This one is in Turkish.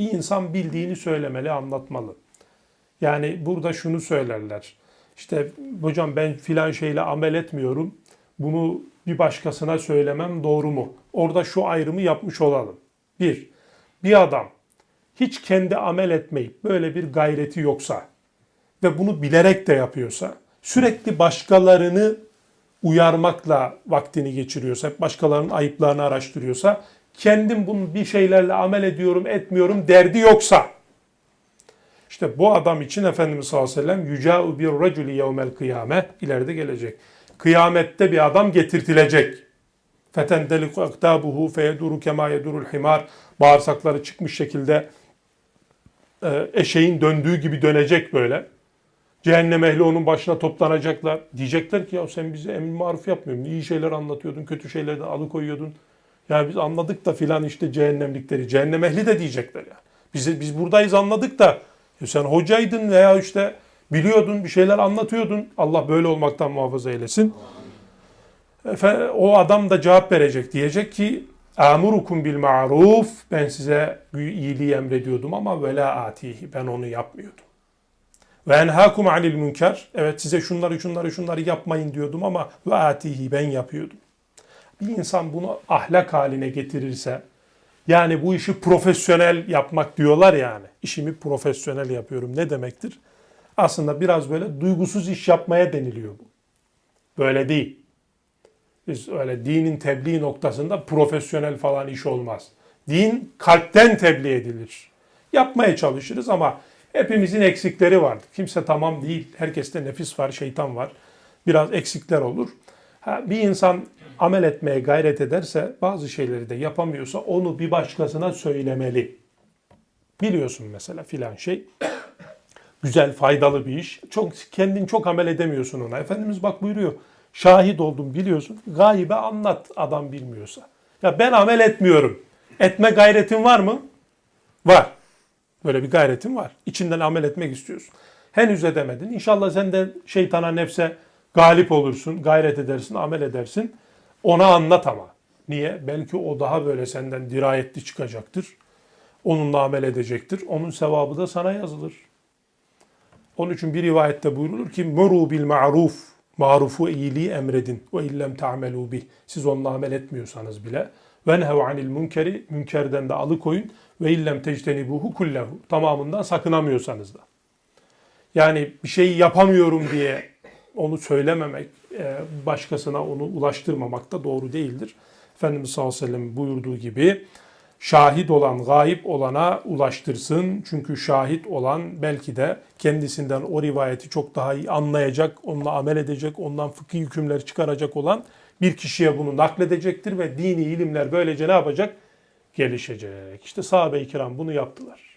Bir insan bildiğini söylemeli, anlatmalı. Yani burada şunu söylerler. İşte hocam ben filan şeyle amel etmiyorum. Bunu bir başkasına söylemem doğru mu? Orada şu ayrımı yapmış olalım. Bir, bir adam hiç kendi amel etmeyip böyle bir gayreti yoksa ve bunu bilerek de yapıyorsa, sürekli başkalarını uyarmakla vaktini geçiriyorsa, hep başkalarının ayıplarını araştırıyorsa, kendim bunu bir şeylerle amel ediyorum, etmiyorum derdi yoksa, işte bu adam için Efendimiz sallallahu aleyhi ve sellem yüca'u bir raculi yevmel kıyame ileride gelecek. Kıyamette bir adam getirtilecek. Feten deliku aktabuhu feyeduru kema yedurul himar. Bağırsakları çıkmış şekilde e, eşeğin döndüğü gibi dönecek böyle. Cehennem ehli onun başına toplanacaklar. Diyecekler ki ya sen bize emir maruf yapmıyorsun. İyi şeyler anlatıyordun, kötü şeylerden alıkoyuyordun. Ya biz anladık da filan işte cehennemlikleri. Cehennem ehli de diyecekler yani. Biz, biz buradayız anladık da ya sen hocaydın veya işte biliyordun bir şeyler anlatıyordun. Allah böyle olmaktan muhafaza eylesin. Efe, o adam da cevap verecek. Diyecek ki Amurukum bil ma'ruf ben size iyiliği emrediyordum ama ve la atihi ben onu yapmıyordum. Ve enhakum anil münker evet size şunları şunları şunları yapmayın diyordum ama ve atihi ben yapıyordum. Bir insan bunu ahlak haline getirirse yani bu işi profesyonel yapmak diyorlar yani. İşimi profesyonel yapıyorum ne demektir? Aslında biraz böyle duygusuz iş yapmaya deniliyor bu. Böyle değil. Biz öyle dinin tebliğ noktasında profesyonel falan iş olmaz. Din kalpten tebliğ edilir. Yapmaya çalışırız ama hepimizin eksikleri vardır. Kimse tamam değil. Herkeste nefis var, şeytan var. Biraz eksikler olur. Ha, bir insan amel etmeye gayret ederse bazı şeyleri de yapamıyorsa onu bir başkasına söylemeli. Biliyorsun mesela filan şey. Güzel, faydalı bir iş. Çok kendin çok amel edemiyorsun ona. Efendimiz bak buyuruyor. Şahit oldum biliyorsun. Gaybe anlat adam bilmiyorsa. Ya ben amel etmiyorum. Etme gayretin var mı? Var. Böyle bir gayretin var. İçinden amel etmek istiyorsun. Henüz edemedin. İnşallah sen de şeytana nefse galip olursun, gayret edersin, amel edersin. Ona anlat ama. Niye? Belki o daha böyle senden dirayetli çıkacaktır. Onunla amel edecektir. Onun sevabı da sana yazılır. Onun için bir rivayette buyrulur ki muru bil ma'ruf marufu iyiliği emredin ve illem ta'melu bih. Siz onunla amel etmiyorsanız bile ve nehev anil münkeri münkerden de alıkoyun ve illem tectenibuhu kullehu. Tamamından sakınamıyorsanız da. Yani bir şeyi yapamıyorum diye onu söylememek, başkasına onu ulaştırmamak da doğru değildir. Efendimiz sallallahu aleyhi ve sellem buyurduğu gibi şahit olan gayip olana ulaştırsın. Çünkü şahit olan belki de kendisinden o rivayeti çok daha iyi anlayacak, onunla amel edecek, ondan fıkhi hükümler çıkaracak olan bir kişiye bunu nakledecektir ve dini ilimler böylece ne yapacak? Gelişecek. İşte sahabe-i kiram bunu yaptılar.